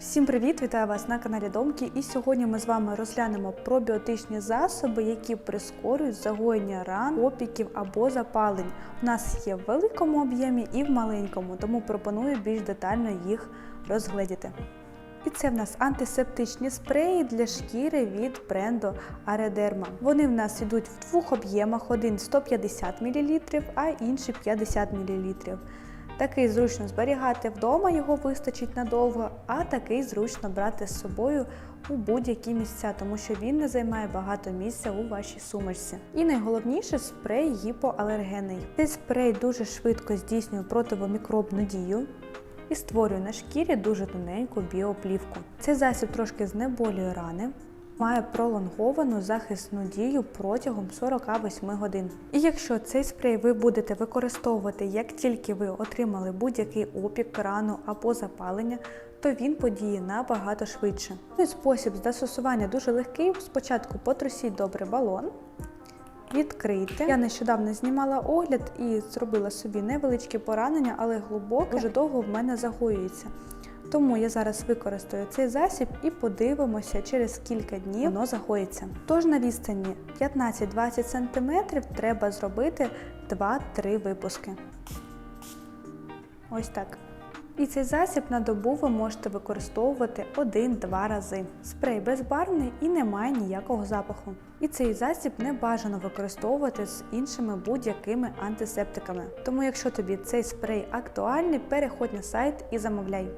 Всім привіт! Вітаю вас на каналі Домки. І сьогодні ми з вами розглянемо пробіотичні засоби, які прискорюють загоєння ран, опіків або запалень. У нас є в великому об'ємі і в маленькому, тому пропоную більш детально їх розгледіти. І це в нас антисептичні спреї для шкіри від бренду Арederma. Вони в нас йдуть в двох об'ємах: один 150 мл, а інший 50 мл. Такий зручно зберігати вдома, його вистачить надовго, а такий зручно брати з собою у будь-які місця, тому що він не займає багато місця у вашій сумочці. І найголовніше спрей гіпоалергенний. Цей спрей дуже швидко здійснює противомікробну дію. І створює на шкірі дуже тоненьку біоплівку. Цей засіб трошки знеболює рани, має пролонговану захисну дію протягом 48 годин. І якщо цей спрей ви будете використовувати як тільки ви отримали будь-який опік, рану або запалення, то він подіє набагато швидше. Ну і спосіб застосування дуже легкий. Спочатку потрусіть добре балон. Відкрийте. Я нещодавно знімала огляд і зробила собі невеличкі поранення, але глибоке дуже довго в мене загоюється. Тому я зараз використаю цей засіб і подивимося, через кілька днів воно загоїться. Тож на відстані 15-20 см треба зробити 2-3 випуски. Ось так. І цей засіб на добу ви можете використовувати 1-2 рази. Спрей безбарвний і не має ніякого запаху. І цей засіб не бажано використовувати з іншими будь-якими антисептиками. Тому, якщо тобі цей спрей актуальний, переходь на сайт і замовляй.